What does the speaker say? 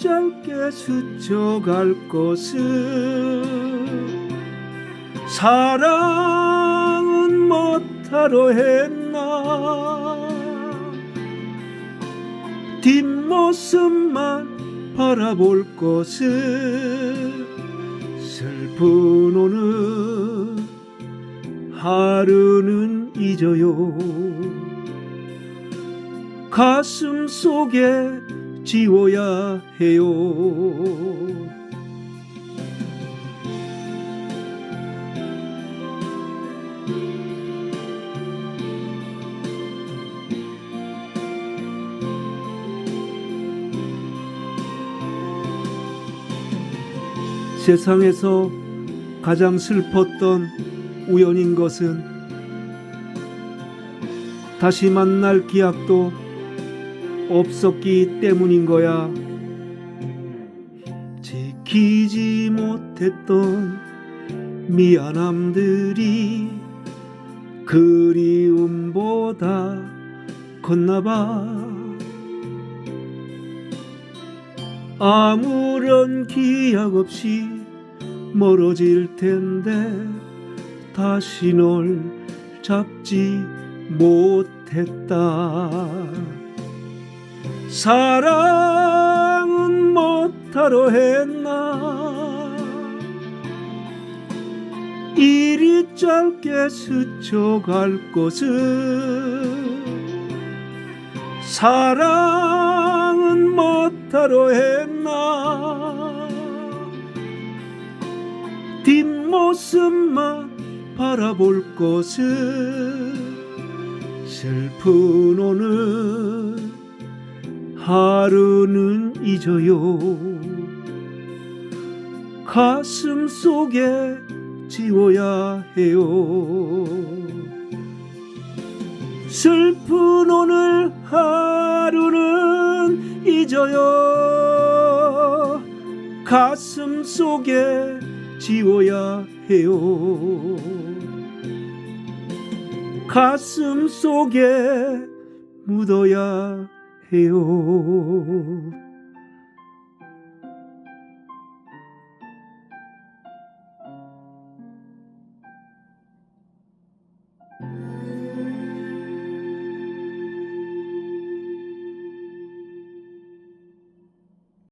짧게 스쳐갈 것을 사랑은 못하러 했나? 뒷모습만 바라볼 것을 슬픈 오늘 하루는 잊어요. 가슴 속에 지워야 해요. 세상에서 가장 슬펐던 우연인 것은 다시 만날 기약도 없었기 때문인 거야. 지키지 못했던 미안함들이 그리움보다 컸나봐. 아무런 기약 없이 멀어질 텐데 다시 널 잡지 못했다. 사랑은 못하러 했나? 이리 짧게 스쳐갈 것을 사랑은 못하러 했나? 뒷모습만 바라볼 것을 슬픈 오늘 하루는 잊어요. 가슴 속에 지워야 해요. 슬픈 오늘 하루는 잊어요. 가슴 속에 지워야 해요. 가슴 속에 묻어야 해요.